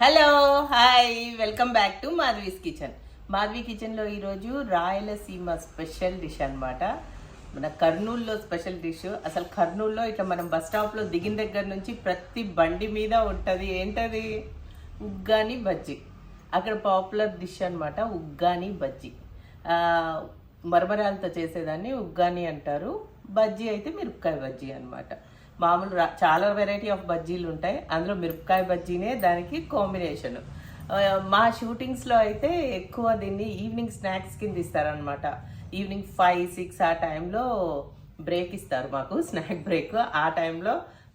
Hello hi welcome back to Madhavi's kitchen Madhavi కిచెన్లో ఈరోజు Rayalaseema special dish అనమాట మన కర్నూలులో స్పెషల్ డిష్ అసలు కర్నూలులో ఇట్లా మనం బస్ స్టాప్లో దిగిన దగ్గర నుంచి ప్రతి బండి మీద ఉంటుంది. ఏంటది? ఉగ్గాని బజ్జీ. అక్కడ పాపులర్ డిష్ అనమాట ఉగ్గాని బజ్జీ. మరమరాలతో చేసేదాన్ని ఉగ్గాని అంటారు. బజ్జీ అయితే మిరపకాయ బజ్జీ అనమాట మామూలు చాలా వెరైటీ ఆఫ్ బజ్జీలు ఉంటాయి. అందులో మిరపకాయ బజ్జీనే దానికి కాంబినేషన్ మా షూటింగ్స్లో అయితే ఎక్కువ దీన్ని ఈవినింగ్ స్నాక్స్ కింద ఇస్తారనమాట ఈవినింగ్ ఫైవ్ సిక్స్ ఆ టైంలో బ్రేక్ ఇస్తారు మాకు స్నాక్ బ్రేక్ ఆ టైంలో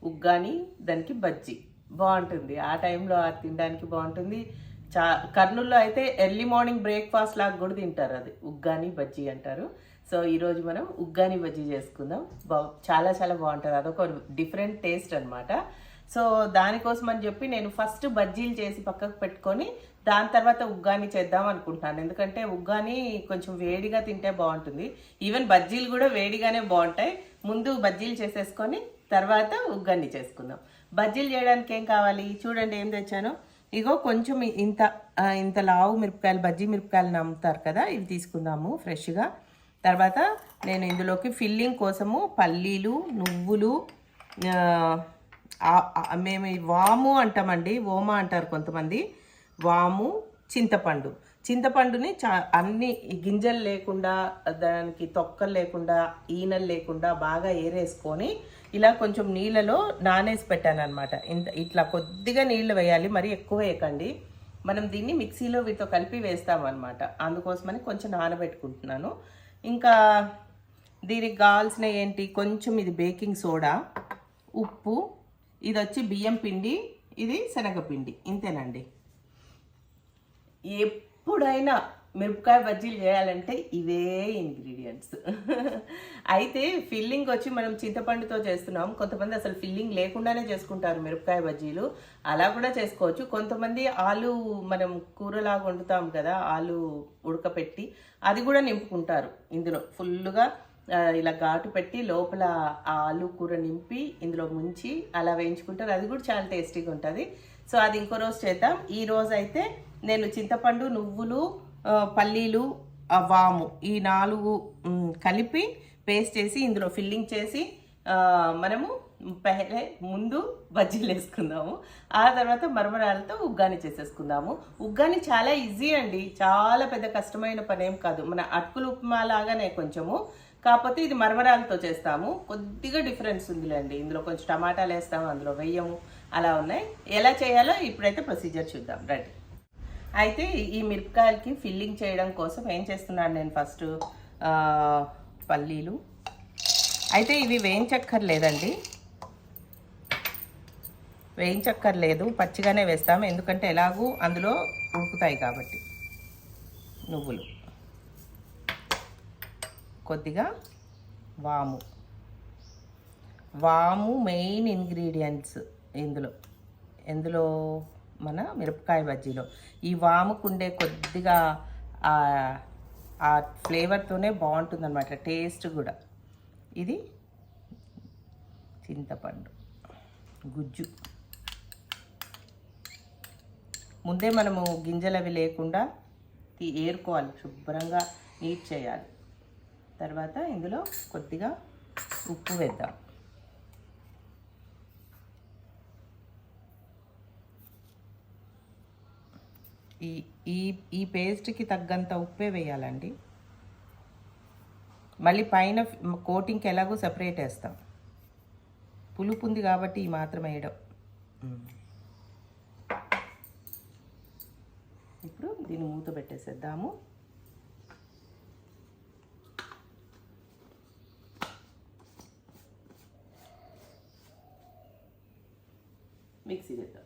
ఉగ్గాని దానికి బజ్జీ. బాగుంటుంది. ఆ టైంలో అది తినడానికి బాగుంటుంది. చా కర్నూల్లో అయితే ఎర్లీ మార్నింగ్ బ్రేక్ఫాస్ట్ లాగా కూడా తింటారు అది. ఉగ్గాని బజ్జీ అంటారు. సో ఈరోజు మనం ఉగ్గాని బజ్జీ చేసుకుందాం. బా చాలా చాలా బాగుంటుంది. అదొక డిఫరెంట్ టేస్ట్ అనమాట సో దానికోసం అని చెప్పి నేను ఫస్ట్ బజ్జీలు చేసి పక్కకు పెట్టుకొని దాని తర్వాత ఉగ్గాని చేద్దాం అనుకుంటున్నాను ఎందుకంటే ఉగ్గాని కొంచెం వేడిగా తింటే బాగుంటుంది. ఈవెన్ బజ్జీలు కూడా వేడిగానే బాగుంటాయి. ముందు బజ్జీలు చేసేసుకొని తర్వాత ఉగ్గాని చేసుకుందాం. బజ్జీలు చేయడానికి ఏం కావాలి? చూడండి ఏం తెచ్చాను? ఇగో కొంచెం ఇంత ఇంత లావు మిరపకాయలు బజ్జీ మిరపకాయలు నమ్ముతారు కదా? ఇవి తీసుకుందాము ఫ్రెష్గా. తర్వాత నేను ఇందులోకి ఫిల్లింగ్ కోసము పల్లీలు నువ్వులు మేము వాము అంటామండి ఓమా అంటారు కొంతమంది. వాము చింతపండు. చింతపండుని చా అన్ని గింజలు లేకుండా దానికి తొక్కలు లేకుండా ఈనలు లేకుండా బాగా ఏరేసుకొని ఇలా కొంచెం నీళ్ళలో నానేసి పెట్టాను అనమాట ఇంత ఇట్లా కొద్దిగా నీళ్ళు వేయాలి మరి ఎక్కువ వేయకండి. మనం దీన్ని మిక్సీలో వీటితో కలిపి వేస్తామన్నమాట. అందుకోసమని కొంచెం నానబెట్టుకుంటున్నాను. ఇంకా దీనికి కావాల్సిన ఏంటి? కొంచెం ఇది బేకింగ్ సోడా ఉప్పు ఇది వచ్చి బియ్యం పిండి ఇది శనగపిండి. ఇంతేనండి. ఎప్పుడైనా మిరపకాయ బజ్జీలు చేయాలంటే ఇవే ఇంగ్రీడియంట్స్ అయితే ఫిల్లింగ్ వచ్చి మనం చింతపండుతో చేస్తున్నాం. కొంతమంది అసలు ఫిల్లింగ్ లేకుండానే చేసుకుంటారు మిరపకాయ బజ్జీలు. అలా కూడా చేసుకోవచ్చు. కొంతమంది ఆలు మనం కూరలాగా వండుతాం కదా ఆలు ఉడకపెట్టి అది కూడా నింపుకుంటారు ఇందులో. ఫుల్గా ఇలా ఘాటు పెట్టి లోపల ఆలు కూర నింపి ఇందులో ముంచి అలా వేయించుకుంటారు. అది కూడా చాలా టేస్టీగా ఉంటుంది. సో అది ఇంకో రోజు చేద్దాం. ఈ రోజు అయితే నేను చింతపండు నువ్వులు పల్లీలు వాము ఈ నాలుగు కలిపి పేస్ట్ చేసి ఇందులో ఫిల్లింగ్ చేసి మనము పెహలే ముందు బజ్జీలు వేసుకుందాము. ఆ తర్వాత మరమరాలతో ఉగ్గాని చేసేసుకుందాము. ఉగ్గాని చాలా ఈజీ అండి. చాలా పెద్ద కష్టమైన పని ఏం కాదు. మన అటుకులు ఉప్మా లాగానే కొంచెము. కాకపోతే ఇది మరమరాలతో చేస్తాము. కొద్దిగా డిఫరెన్స్ ఉందిలేండి. ఇందులో కొంచెం టమాటాలు వేస్తాము అందులో వెయ్యము అలా ఉన్నాయి. ఎలా చేయాలో ఇప్పుడైతే ప్రొసీజర్ చూద్దాం. రండి. అయితే ఈ మిరపకాయలకి ఫిల్లింగ్ చేయడం కోసం ఏం చేస్తున్నాను నేను ఫస్ట్ పల్లీలు. అయితే ఇవి వేయించక్కర్లేదండి. వేయించక్కర్లేదు పచ్చిగానే వేస్తాము. ఎందుకంటే ఎలాగూ అందులో ఉడుకుతాయి కాబట్టి నువ్వులు. కొద్దిగా వాము. వాము మెయిన్ ఇంగ్రీడియంట్స్ ఇందులో. ఎందులో? మన మిరపకాయ బజ్జీలో. ఈ వాముకుండే కొద్దిగా ఆ ఫ్లేవర్తోనే బాగుంటుంది అనమాట టేస్ట్ కూడా. ఇది చింతపండు గుజ్జు. ముందే మనము గింజలు అవి లేకుండా తీ- ఏరుకోవాలి శుభ్రంగా నీట్ చేయాలి. తర్వాత ఇందులో కొద్దిగా ఉప్పు వేద్దాం. ఈ ఈ ఈ పేస్ట్కి తగ్గంత ఉప్పే వేయాలండి. మళ్ళీ పైన కోటింగ్కి ఎలాగో సపరేట్ వేస్తాం. పులుపు ఉంది కాబట్టి ఈ మాత్రం వేయడం. ఇప్పుడు దీన్ని మూత పెట్టేసేద్దాము. మిక్సీ చేద్దాం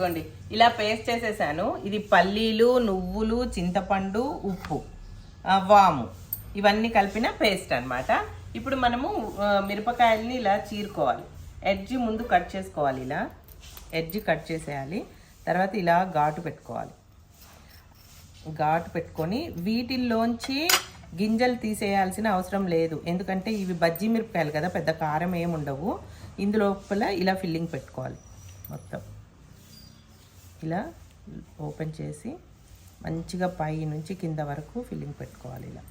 ఇదిగోండి ఇలా పేస్ట్ చేసేసాను. ఇది పల్లీలు నువ్వులు చింతపండు ఉప్పు వాము. ఇవన్నీ కలిపిన పేస్ట్ అన్నమాట. ఇప్పుడు మనము మిరపకాయల్ని ఇలా చీరుకోవాలి. ఎడ్జి ముందు కట్ చేసుకోవాలి ఇలా. ఎడ్జి కట్ చేసేయాలి. తర్వాత ఇలా ఘాటు పెట్టుకోవాలి. ఘాటు పెట్టుకొని వీటిల్లోంచి గింజలు తీసేయాల్సిన అవసరం లేదు. ఎందుకంటే ఇవి బజ్జీ మిరపకాయలు కదా పెద్ద కారం ఏమి ఉండవు ఇందులోపల ఇలా ఫిల్లింగ్ పెట్టుకోవాలి. మొత్తం. ఇలా ఓపెన్ చేసి మంచిగా పై నుంచి కింద వరకు ఫిల్లింగ్ పెట్టుకోవాలి ఇలా.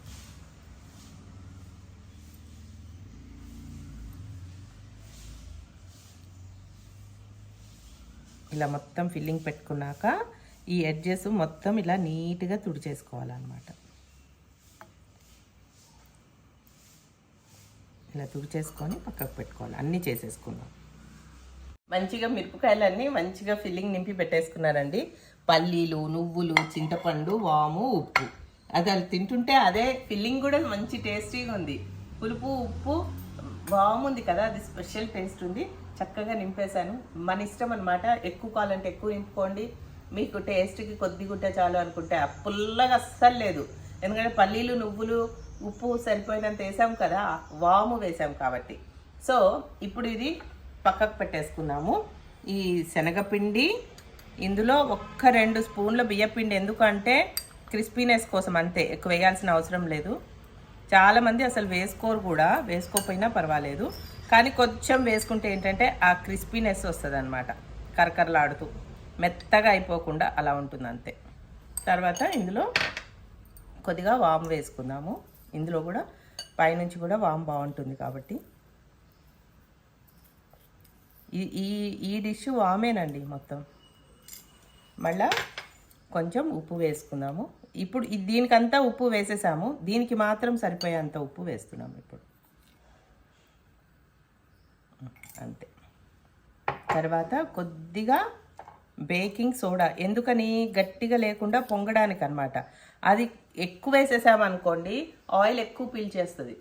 ఇలా మొత్తం ఫిల్లింగ్ పెట్టుకున్నాక ఈ ఎడ్జెస్ మొత్తం ఇలా నీట్గా తుడిచేసుకోవాలన్నమాట. ఇలా తుడిచేసుకొని పక్కకు పెట్టుకోవాలి. అన్నీ చేసేసుకున్నాం మంచిగా మిరపకాయలన్నీ మంచిగా ఫిల్లింగ్ నింపి పెట్టేసుకున్నారండి. పల్లీలు నువ్వులు చింతపండు వాము ఉప్పు. అది అది తింటుంటే అదే ఫిల్లింగ్ కూడా మంచి టేస్టీగా ఉంది. పులుపు ఉప్పు బాగుంది కదా అది స్పెషల్ టేస్ట్ ఉంది. చక్కగా నింపేశాను. మన ఇష్టం అనమాట ఎక్కువ కావాలంటే ఎక్కువ నింపుకోండి. మీకు టేస్ట్కి కొద్ది గుట్ట చాలు అనుకుంటే అప్పుల్లగా పుల్లగా అస్సలు లేదు. ఎందుకంటే పల్లీలు నువ్వులు ఉప్పు సరిపోయినంత వేసాం కదా వాము వేసాం కాబట్టి. సో ఇప్పుడు ఇది పక్కకు పెట్టేసుకున్నాము ఈ శనగపిండి ఇందులో ఒక్క రెండు స్పూన్ల బియ్యపిండి. ఎందుకంటే క్రిస్పీనెస్ కోసం అంతే ఎక్కువ వేయాల్సిన అవసరం లేదు. చాలామంది అసలు వేసుకోరు కూడా వేసుకోకపోయినా పర్వాలేదు. కానీ కొంచెం వేసుకుంటే ఏంటంటే ఆ క్రిస్పీనెస్ వస్తుంది అనమాట కరకరలాడుతూ. మెత్తగా అయిపోకుండా అలా ఉంటుంది అంతే తర్వాత ఇందులో కొద్దిగా వామ్ వేసుకుందాము. ఇందులో కూడా పైనుంచి కూడా వామ్ బాగుంటుంది కాబట్టి. ఈ ఈ ఈ డిష్ వామేనండి మొత్తం. మళ్ళా కొంచెం ఉప్పు వేసుకుందాము. ఇప్పుడు దీనికంతా ఉప్పు వేసేసాము. దీనికి మాత్రం సరిపోయేంత ఉప్పు వేస్తున్నాము ఇప్పుడు. అంతే. తర్వాత కొద్దిగా బేకింగ్ సోడా. ఎందుకని గట్టిగా లేకుండా పొంగడానికి అనమాట అది ఎక్కువ వేసేసామనుకోండి ఆయిల్ ఎక్కువ పీల్చేస్తుంది.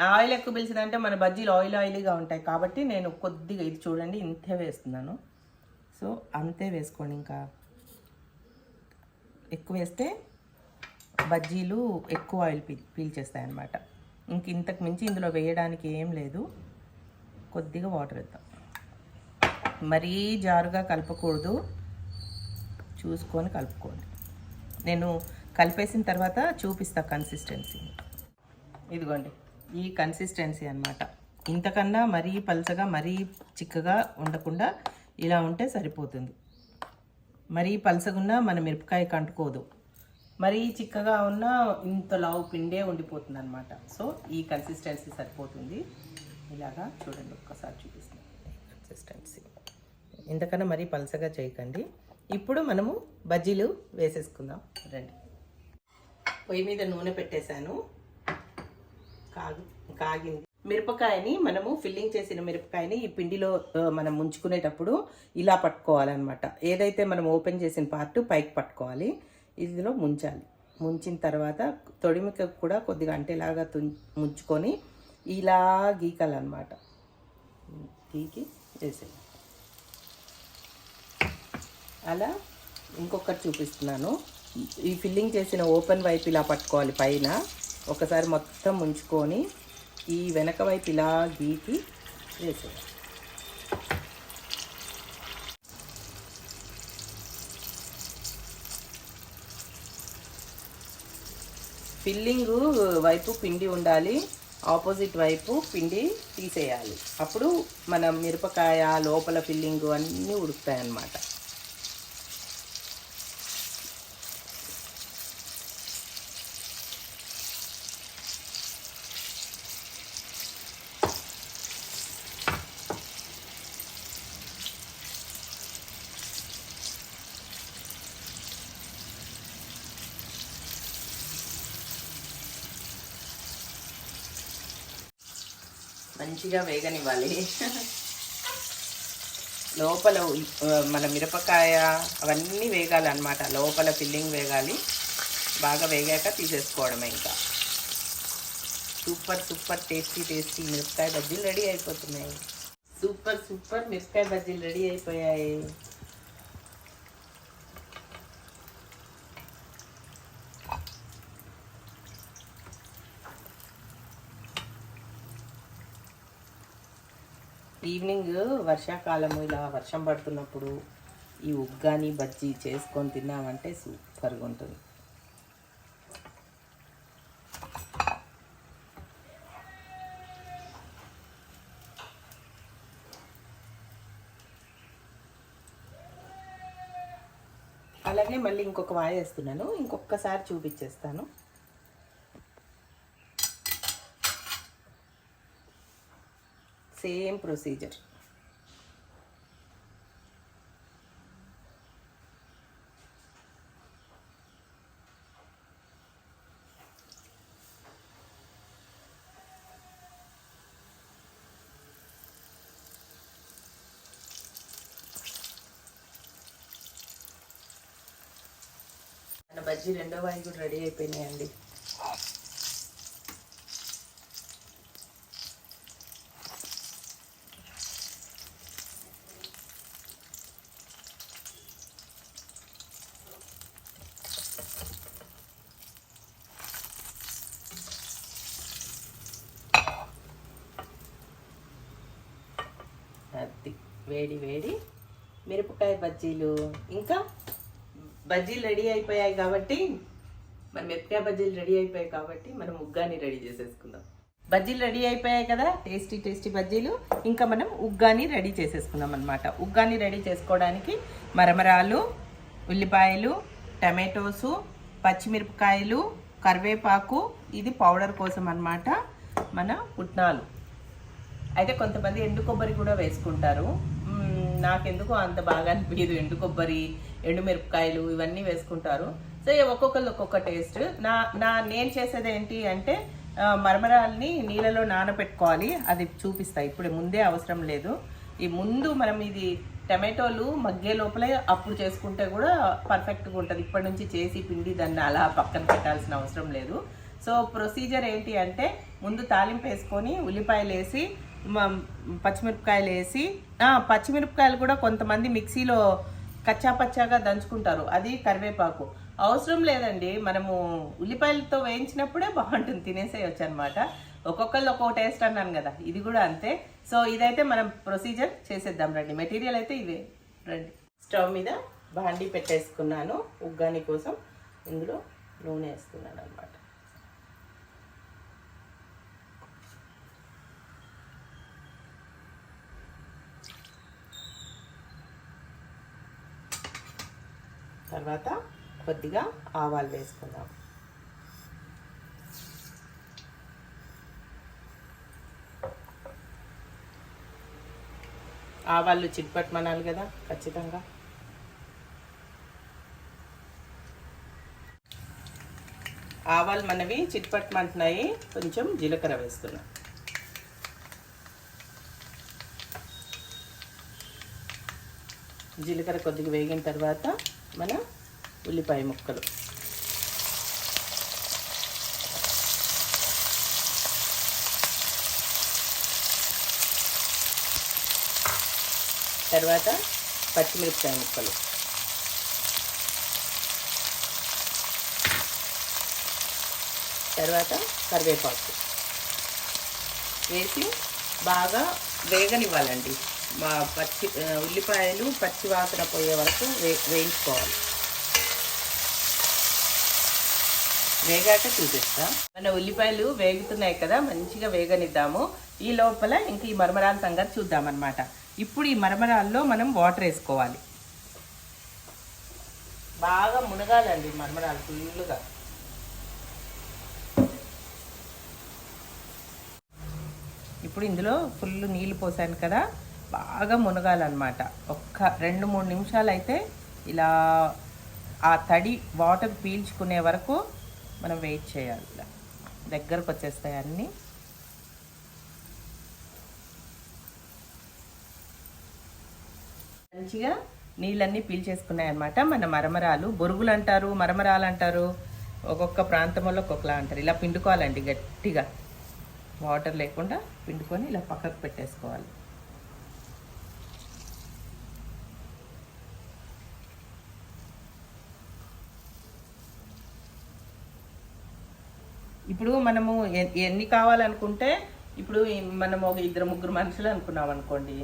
ఆయిల్ ఎక్కువ పిలిచిందంటే మన బజ్జీలు ఆయిల్ ఆయిలీగా ఉంటాయి కాబట్టి నేను కొద్దిగా ఇది చూడండి ఇంతే వేస్తున్నాను. సో అంతే వేసుకోండి ఇంకా. ఎక్కువ వేస్తే బజ్జీలు ఎక్కువ ఆయిల్ పీ పీల్చేస్తాయి అన్నమాట ఇంక ఇంతకు మించి ఇందులో వేయడానికి ఏం లేదు. కొద్దిగా వాటర్ వేద్దాం. మరీ జారుగా కలపకూడదు. చూసుకొని కలుపుకోండి. నేను కలిపేసిన తర్వాత చూపిస్తా కన్సిస్టెన్సీ ఇదిగోండి. ఈ కన్సిస్టెన్సీ అనమాట ఇంతకన్నా మరీ పలచగా మరీ చిక్కగా ఉండకుండా ఇలా ఉంటే సరిపోతుంది. మరీ పలసగున్నా మన మిరపకాయ కంటుకోదు. మరీ చిక్కగా ఉన్న ఇంత లావు పిండే ఉండిపోతుంది అనమాట సో ఈ కన్సిస్టెన్సీ సరిపోతుంది. ఇలాగా చూడండి ఒక్కసారి చూపిస్తాను కన్సిస్టెన్సీ ఇంతకన్నా మరీ పలసగా చేయకండి. ఇప్పుడు మనము బజ్జీలు వేసేసుకుందాం. రండి. పొయ్యి మీద నూనె పెట్టేశాను. కాగి కాగింది మిరపకాయని మనము ఫిల్లింగ్ చేసిన మిరపకాయని ఈ పిండిలో మనం ముంచుకునేటప్పుడు ఇలా పట్టుకోవాలన్నమాట. ఏదైతే మనం ఓపెన్ చేసిన పార్ట్ పైకి పట్టుకోవాలి. ఇందులో ముంచాలి. ముంచిన తర్వాత తొడిమిక కూడా కొద్దిగా అంటేలాగా తుం ముంచుకొని ఇలా గీకాలన్నమాట. గీకి వేసేయాలి. అలా ఇంకొకటి చూపిస్తున్నాను. ఈ ఫిల్లింగ్ చేసిన ఓపెన్ వైపు ఇలా పట్టుకోవాలి పైన. ఒకసారి మొత్తం ముంచుకొని ఈ వెనక వైపు ఇలా గీకి వేసేయాలి ఫిల్లింగ్ వైపు పిండి ఉండాలి ఆపోజిట్ వైపు పిండి తీసేయాలి. అప్పుడు మన మిరపకాయ లోపల ఫిల్లింగ్ అన్నీ ఉడుకుతాయి అన్నమాట మంచిగా వేగనివ్వాలి. లోపల మన మిరపకాయ అవన్నీ వేగాలన్నమాట. లోపల ఫిల్లింగ్ వేగాలి. బాగా వేగాక తీసేసుకోవడమే ఇంకా. సూపర్ సూపర్ టేస్టీ టేస్టీ మిరపకాయ బజ్జీలు రెడీ అయిపోతున్నాయి. సూపర్ సూపర్ మిరపకాయ బజ్జీలు రెడీ అయిపోయాయి. ఈవినింగ్ వర్షాకాలము ఇలా వర్షం పడుతున్నప్పుడు ఈ ఉగ్గాని బజ్జీ చేసుకొని తిన్నామంటే సూపర్గా ఉంటుంది. అలాగే మళ్ళీ ఇంకొక వాయి వేస్తున్నాను. ఇంకొకసారి చూపించేస్తాను. Same procedure. బజ్జీ రెండో వాయి కూడా రెడీ అయిపోయినాయండి. అది వేడి వేడి. మిరపకాయ బజ్జీలు. ఇంకా బజ్జీలు రెడీ అయిపోయాయి కాబట్టి మన మిరపకాయ బజ్జీలు రెడీ అయిపోయాయి కాబట్టి మనం ఉగ్గాని రెడీ చేసేసుకుందాం. బజ్జీలు రెడీ అయిపోయాయి కదా టేస్టీ టేస్టీ బజ్జీలు. ఇంకా మనం ఉగ్గాని రెడీ చేసేసుకుందాం అనమాట ఉగ్గాని రెడీ చేసుకోవడానికి మరమరాలు ఉల్లిపాయలు టమాటోసు పచ్చిమిరపకాయలు కరివేపాకు ఇది పౌడర్ కోసం అనమాట మన పుట్నాలు. అయితే కొంతమంది ఎండు కొబ్బరి కూడా వేసుకుంటారు. నాకెందుకు అంత బాగా అనిపించదు ఎండు కొబ్బరి ఎండుమిరపకాయలు ఇవన్నీ వేసుకుంటారు. సో ఒక్కొక్కరు ఒక్కొక్క టేస్ట్. నా నా నేను చేసేది ఏంటి అంటే మరమరాల్ని నీళ్ళలో నానబెట్టుకోవాలి. అది చూపిస్తా. ఇప్పుడు ముందే అవసరం లేదు. ఈ ముందు మనం ఇది టమాటోలు మగ్గే లోపలే అప్పుడు చేసుకుంటే కూడా పర్ఫెక్ట్గా ఉంటుంది. ఇప్పటి నుంచి చేసి పిండి దాన్ని అలా పక్కన పెట్టాల్సిన అవసరం లేదు. సో ప్రొసీజర్ ఏంటి అంటే ముందు తాలింపు వేసుకొని ఉల్లిపాయలు వేసి పచ్చిమిరపకాయలు వేసి పచ్చిమిరపకాయలు కూడా కొంతమంది మిక్సీలో కచ్చా పచ్చాగా దంచుకుంటారు. అది కరివేపాకు. అవసరం లేదండి. మనము ఉల్లిపాయలతో వేయించినప్పుడే బాగుంటుంది. తినేసేయచ్చు అనమాట ఒక్కొక్కళ్ళు ఒక్కొక్క టేస్ట్ అన్నాను కదా. ఇది కూడా అంతే. సో ఇదైతే మనం ప్రొసీజర్ చేసేద్దాం. రండి. మెటీరియల్ అయితే ఇవే. రండి. స్టవ్ మీద బాండీ పెట్టేసుకున్నాను. ఉగ్గాని కోసం ఇందులో నూనె వేస్తున్నాను అనమాట తర్వాత కొద్దిగా ఆవాలు వేసుకుందాం. ఆవాళ్ళు చిట్పట్టమనాలి కదా ఖచ్చితంగా. ఆవాలు మనవి చిట్పట్టమంటున్నాయి కొంచెం జీలకర్ర వేస్తున్నాం. జీలకర్ర కొద్దిగా వేగిన తర్వాత మన ఉల్లిపాయ ముక్కలు. తర్వాత పచ్చిమిరపకాయ ముక్కలు. తర్వాత కరివేపాకు. వేసి బాగా వేగనివ్వాలండి. పచ్చి ఉల్లిపాయలు పచ్చి వాసన పోయే వరకు వే వేయించుకోవాలి. వేగాక చూపిస్తా. మన ఉల్లిపాయలు వేగుతున్నాయి కదా మంచిగా వేగనిద్దాము. ఈ లోపల ఇంక ఈ మరమరాల సంగతి చూద్దామన్నమాట. ఇప్పుడు ఈ మరమరాల్లో మనం వాటర్ వేసుకోవాలి. బాగా మునగాలండి మరమరాలు ఫుల్లుగా. ఇప్పుడు ఇందులో ఫుల్ నీళ్ళు పోసాను కదా. బాగా మునగాలన్నమాట. ఒక్క రెండు మూడు నిమిషాలు అయితే ఇలా ఆ తడి వాటర్ పీల్చుకునే వరకు మనం వెయిట్ చేయాలి. ఇలా దగ్గరకు వచ్చేస్తాయి అన్నీ. మంచిగా నీళ్ళన్నీ పీల్చేసుకున్నాయి అనమాట మన మరమరాలు. బొరుగులు అంటారు మరమరాలు అంటారు ఒక్కొక్క ప్రాంతంలో ఒక్కొక్కలా అంటారు. ఇలా పిండుకోవాలండి గట్టిగా. వాటర్ లేకుండా పిండుకొని ఇలా పక్కకు పెట్టేసుకోవాలి. ఇప్పుడు మనము ఎన్ని కావాలనుకుంటే ఇప్పుడు మనము మనం ఒక ఇద్దరు ముగ్గురు మనుషులు అనుకున్నాం అనుకోండి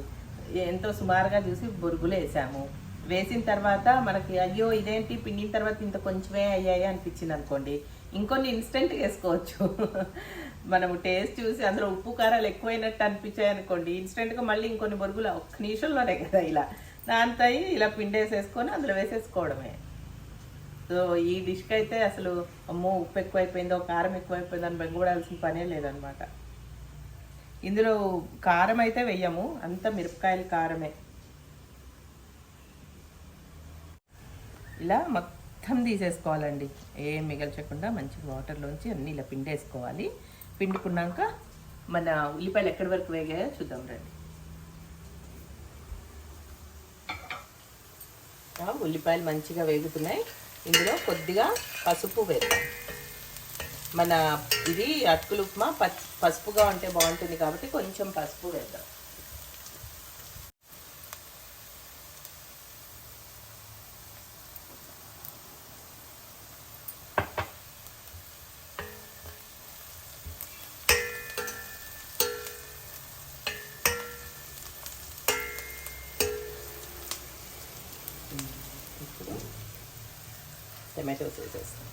ఎంతో సుమారుగా చూసి బొరుగులు వేసాము. వేసిన తర్వాత మనకి అయ్యో ఇదేంటి? పిండిన తర్వాత ఇంత కొంచెమే అయ్యాయి అనిపించింది అనుకోండి. ఇంకొన్ని ఇన్స్టెంట్ వేసుకోవచ్చు. మనము టేస్ట్ చూసి అందులో ఉప్పు కారాలు ఎక్కువైనట్టు అనిపించాయి అనుకోండి ఇన్స్టెంట్గా మళ్ళీ ఇంకొన్ని బొరుగులు ఒక్క నిమిషంలోనే కదా ఇలా. దాంతో ఇలా పిండి వేసేసుకొని అందులో వేసేసుకోవడమే. సో ఈ డిష్కి అయితే అసలు అమ్మో ఉప్పు ఎక్కువైపోయిందో కారం ఎక్కువైపోయిందో అని బెంగూడాల్సిన పనే లేదనమాట. ఇందులో కారం అయితే వెయ్యము అంత మిరపకాయల కారమే. ఇలా మొత్తం తీసేసుకోవాలండి. ఏం మిగల్చకుండా మంచి వాటర్లోంచి అన్ని ఇలా పిండేసుకోవాలి. పిండుకున్నాక మన ఉల్లిపాయలు ఎక్కడి వరకు వేగాయో చూద్దాం రండి. ఉల్లిపాయలు మంచిగా వేగుతున్నాయి. ఇందులో కొద్దిగా పసుపు వేద్దాం. మన ఇది అటుకులు ఉప్మా పసుపుగా ఉంటే బాగుంటుంది కాబట్టి కొంచెం పసుపు వేద్దాం. టమాటోస్ వేసేస్తాం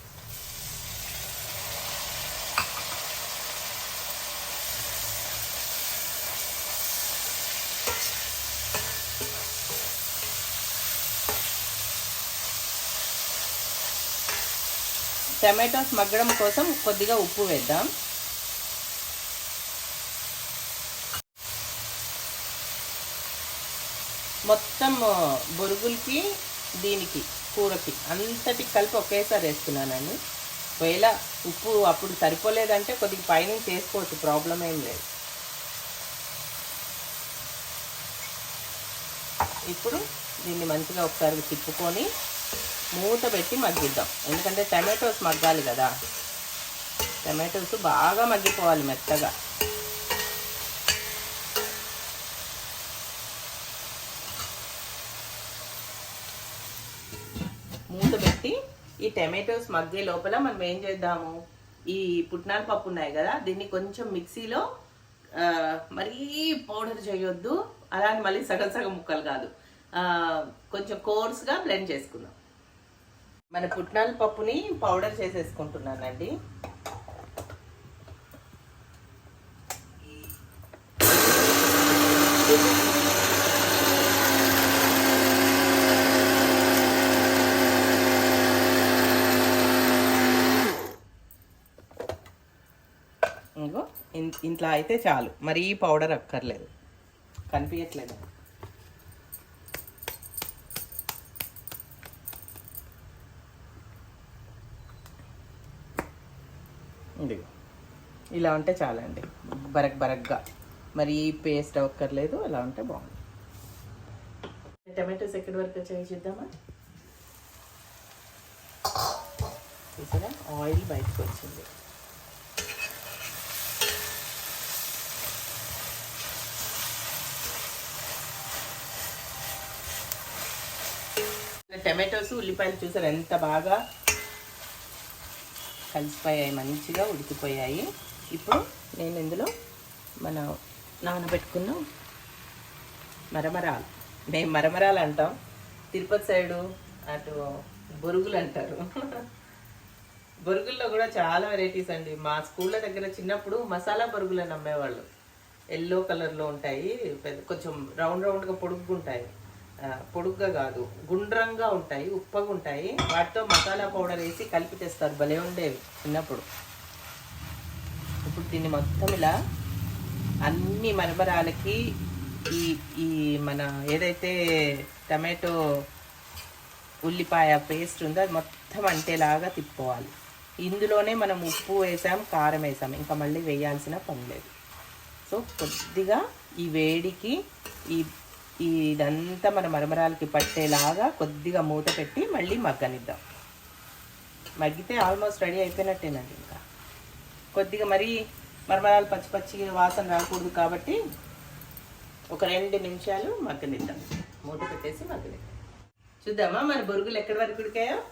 టమాటోస్ మగ్గడం కోసం కొద్దిగా ఉప్పు వేద్దాం. మొత్తం బొరుగులకి దీనికి కూరకి అంతటి కలిపి ఒకేసారి వేస్తున్నానండి ఒకవేళ ఉప్పు అప్పుడు సరిపోలేదంటే కొద్దిగా పైనుంచి వేసుకోవచ్చు ప్రాబ్లం ఏం లేదు. ఇప్పుడు దీన్ని మంచిగా ఒకసారి తిప్పుకొని మూత పెట్టి మగ్గిద్దాం. ఎందుకంటే టమాటోస్ మగ్గాలి కదా. టమాటోస్ బాగా మగ్గిపోవాలి మెత్తగా మూత పెట్టి ఈ టమాటోస్ మగ్గే లోపల మనం ఏం చేద్దాము? ఈ పుట్నాల పప్పు ఉన్నాయి కదా దీన్ని కొంచెం మిక్సీలో మరీ పౌడర్ చేయొద్దు. అలానే మళ్ళీ సగం సగం ముక్కలు కాదు. కొంచెం కోర్స్గా బ్లెండ్ చేసుకుందాం. మన పుట్నాల పప్పుని పౌడర్ చేసేసుకుంటున్నానండి ఇంకో ఇన్- ఇంట్లో అయితే చాలు. మరీ పౌడర్ అక్కర్లేదు. కనిపించట్లేదు ఇదిగో. ఇలా ఉంటే చాలండి. బరక్ బరక్గా. మరి పేస్ట్ అవ్వక్కర్లేదు. ఇలా ఉంటే బాగుంది. టమాటోస్ ఎక్కడి వరకు చూద్దామా? చూసారా ఆయిల్ బయటకు వచ్చింది టమాటోస్ ఉల్లిపాయలు చూసారు? ఎంత బాగా కలిసిపోయాయి మంచిగా ఉడికిపోయాయి. ఇప్పుడు నేను ఇందులో మన నానబెట్టుకున్న మరమరాలు. మేము మరమరాలు అంటాం. తిరుపతి సైడు అటు బొరుగులు అంటారు. బొరుగుల్లో కూడా చాలా వెరైటీస్ అండి. మా స్కూళ్ళ దగ్గర చిన్నప్పుడు మసాలా బొరుగులు అని అమ్మేవాళ్ళు. ఎల్లో కలర్లో ఉంటాయి పెద్ద కొంచెం రౌండ్ రౌండ్గా పొడుగుంటాయి పొడుగ్గా కాదు గుండ్రంగా ఉంటాయి ఉప్పగా ఉంటాయి. వాటితో మసాలా పౌడర్ వేసి కలిపి తెస్తారు భలే ఉండేవి చిన్నప్పుడు. ఇప్పుడు దీన్ని మొత్తం ఇలా అన్ని మరమరాలకి ఈ ఈ మన ఏదైతే టమాటో ఉల్లిపాయ పేస్ట్ ఉందో అది మొత్తం అంటేలాగా తిప్పుకోవాలి. ఇందులోనే మనం ఉప్పు వేసాం కారం వేసాం ఇంకా మళ్ళీ వేయాల్సిన పని లేదు. సో కొద్దిగా ఈ వేడికి ఈ ఈ ఇదంతా మన మరమరాలకి పట్టేలాగా కొద్దిగా మూత పెట్టి మళ్ళీ మగ్గనిద్దాం. మగ్గితే ఆల్మోస్ట్ రెడీ అయిపోయినట్టేనండి ఇంకా. కొద్దిగా మరి మరమరాలు పచ్చి పచ్చి వాసన రాకూడదు కాబట్టి ఒక రెండు నిమిషాలు మగ్గనిద్దాం. మూత పెట్టేసి మగ్గనిద్దాం. చూద్దామా మన బొరుగులు ఎక్కడి వరకు ఉడికాయో?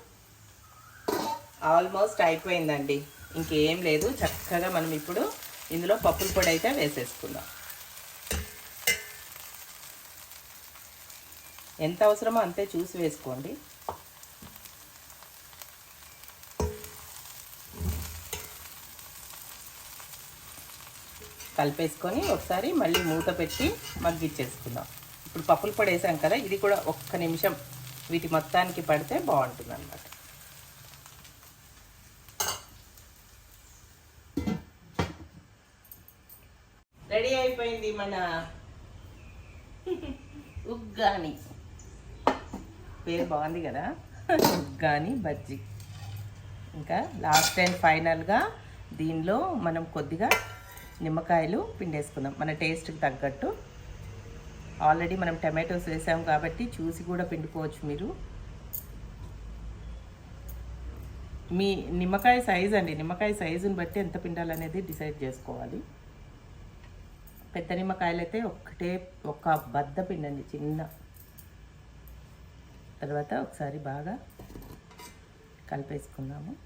ఆల్మోస్ట్ అయిపోయిందండి. ఇంకేం లేదు చక్కగా మనం ఇప్పుడు ఇందులో పప్పుల పొడి అయితే వేసేసుకుందాం. ఎంత అవసరమో అంతే చూసి వేసుకోండి. కలిపేసుకొని ఒకసారి మళ్ళీ మూత పెట్టి మగ్గిచ్చేసుకుందాం ఇప్పుడు పప్పులు పడేసాం కదా ఇది కూడా ఒక్క నిమిషం వీటి మొత్తానికి పడితే బాగుంటుంది అన్నమాట రెడీ అయిపోయింది మన ఉగ్గాని. పేరు బాగుంది కదా. ఉగ్గాని బజ్జీ. ఇంకా లాస్ట్ అండ్ ఫైనల్గా దీనిలో మనం కొద్దిగా నిమ్మకాయలు పిండేసుకుందాం. మన టేస్ట్కి తగ్గట్టు. ఆల్రెడీ మనం టమాటోస్ వేసాం కాబట్టి చూసి కూడా పిండుకోవచ్చు మీరు. మీ నిమ్మకాయ సైజ్ అండి. నిమ్మకాయ సైజుని బట్టి ఎంత పిండాలనేది డిసైడ్ చేసుకోవాలి. పెద్ద నిమ్మకాయలు అయితే ఒక్కటే ఒక బద్ద పిండండి చిన్న. తర్వాత ఒకసారి బాగా కలిపేసుకుందాము.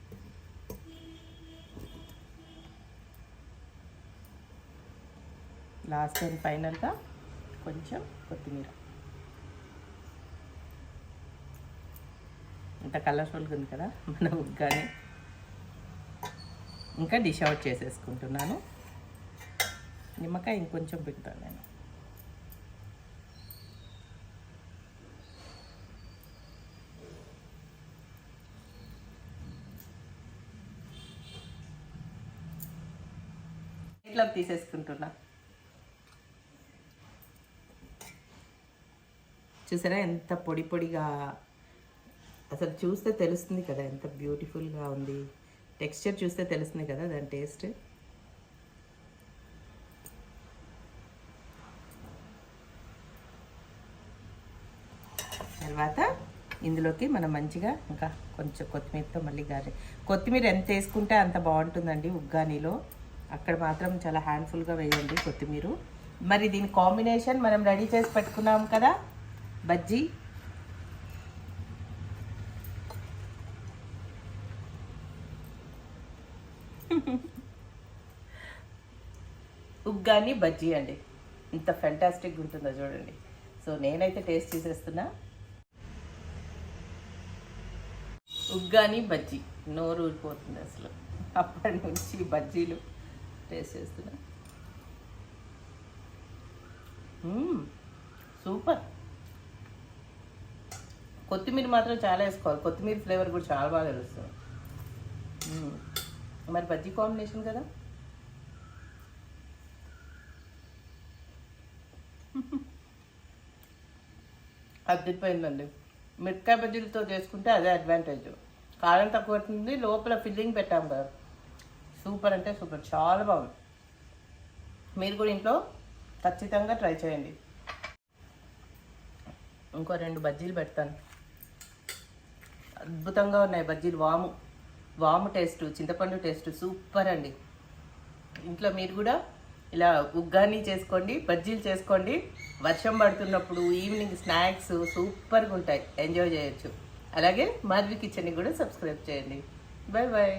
లాస్ట్ అండ్ ఫైనల్గా కొంచెం కొత్తిమీర. ఇంత కలర్ఫుల్గా ఉంది కదా మన ఉగ్గాని. ఇంకా డిష్ అవుట్ చేసేసుకుంటున్నాను. నిమ్మకాయ ఇంకొంచెం పెడతాను నేను. ఇట్లా తీసేసుకుంటున్నా. చూసారా ఎంత పొడి పొడిగా? అసలు చూస్తే తెలుస్తుంది కదా ఎంత బ్యూటిఫుల్గా ఉంది. టెక్స్చర్ చూస్తే తెలుస్తుంది కదా దాని టేస్ట్ తర్వాత ఇందులోకి మనం మంచిగా ఇంకా కొంచెం కొత్తిమీరతో మళ్ళీ గారి కొత్తిమీర ఎంత వేసుకుంటే అంత బాగుంటుందండి ఉగ్గానీలో. అక్కడ మాత్రం చాలా హ్యాండ్ఫుల్గా వేయండి కొత్తిమీర. మరి దీని కాంబినేషన్ మనం రెడీ చేసి పెట్టుకున్నాం కదా? బజ్జీ. ఉగ్గాని బజ్జీ అండి. ఇంత ఫెంటాస్టిక్ ఉంటుందో చూడండి. సో నేనైతే టేస్ట్ చేసేస్తున్నా. ఉగ్గాని బజ్జీ. నోరు ఊరిపోతుంది అసలు. అప్పటి నుంచి బజ్జీలు. పేస్ట్ చేస్తున్నా. సూపర్. కొత్తిమీర మాత్రం చాలా వేసుకోవాలి. కొత్తిమీర ఫ్లేవర్ కూడా చాలా బాగా తెలుస్తుంది. మరి బజ్జీ కాంబినేషన్ కదా? అద్దరిపోయిందండి మిరపకాయ బజ్జీలతో చేసుకుంటే అదే అడ్వాంటేజ్ కారం తక్కువ ఉంటుంది లోపల ఫిల్లింగ్ పెట్టాం కదా. సూపర్ అంటే సూపర్ చాలా బాగుంది. మీరు కూడా ఇంట్లో ఖచ్చితంగా ట్రై చేయండి. ఇంకో రెండు బజ్జీలు పెడతాను. అద్భుతంగా ఉన్నాయి బజ్జీలు వాము వాము టేస్ట్ చింతపండు టేస్ట్ సూపర్ అండి. ఇంట్లో మీరు కూడా ఇలా ఉగ్గాని చేసుకోండి బజ్జీలు చేసుకోండి. వర్షం పడుతున్నప్పుడు ఈవినింగ్ స్నాక్స్ సూపర్గా ఉంటాయి. ఎంజాయ్ చేయొచ్చు. అలాగే మాధవి కిచెన్ని కూడా సబ్స్క్రైబ్ చేయండి. Bye bye